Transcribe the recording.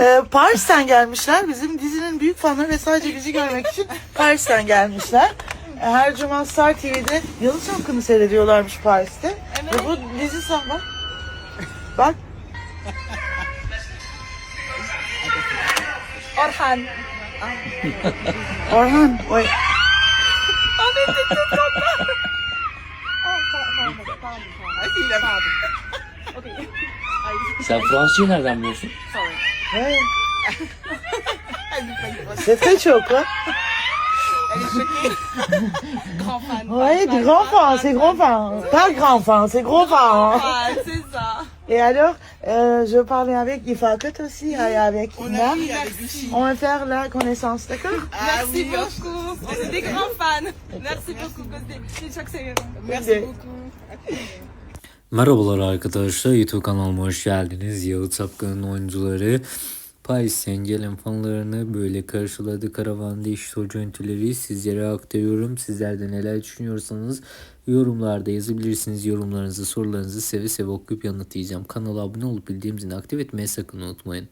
Ee, Paris'ten gelmişler. Bizim dizinin büyük fanları ve sadece bizi görmek için Paris'ten gelmişler. Ee, Her cuma Star TV'de Yalı Çapkını seyrediyorlarmış Paris'te. Ve bu dizi son bak. Bak. Orhan. Orhan. Oy. Sen Fransızca nereden biliyorsun? Ouais. C'est très chaud, quoi. Grand fan. Ouais, du grand fan, c'est grand fan. Pas grand fan, c'est gros fan. Ah, c'est ça. Et alors, euh, je parlais avec Ifaket aussi, et avec Ina. On va faire la connaissance, d'accord? Merci beaucoup. On est des grands fans. Merci beaucoup. C'est çok seviyorum. Merci Merhabalar arkadaşlar YouTube kanalıma hoş geldiniz. Yalı Çapkın'ın oyuncuları Paris'ten gelen fanlarını böyle karşıladı. Karavanda işte o görüntüleri sizlere aktarıyorum. Sizler de neler düşünüyorsanız yorumlarda yazabilirsiniz. Yorumlarınızı, sorularınızı seve seve okuyup yanıtlayacağım. Kanala abone olup bildiğim zilini aktif etmeyi sakın unutmayın.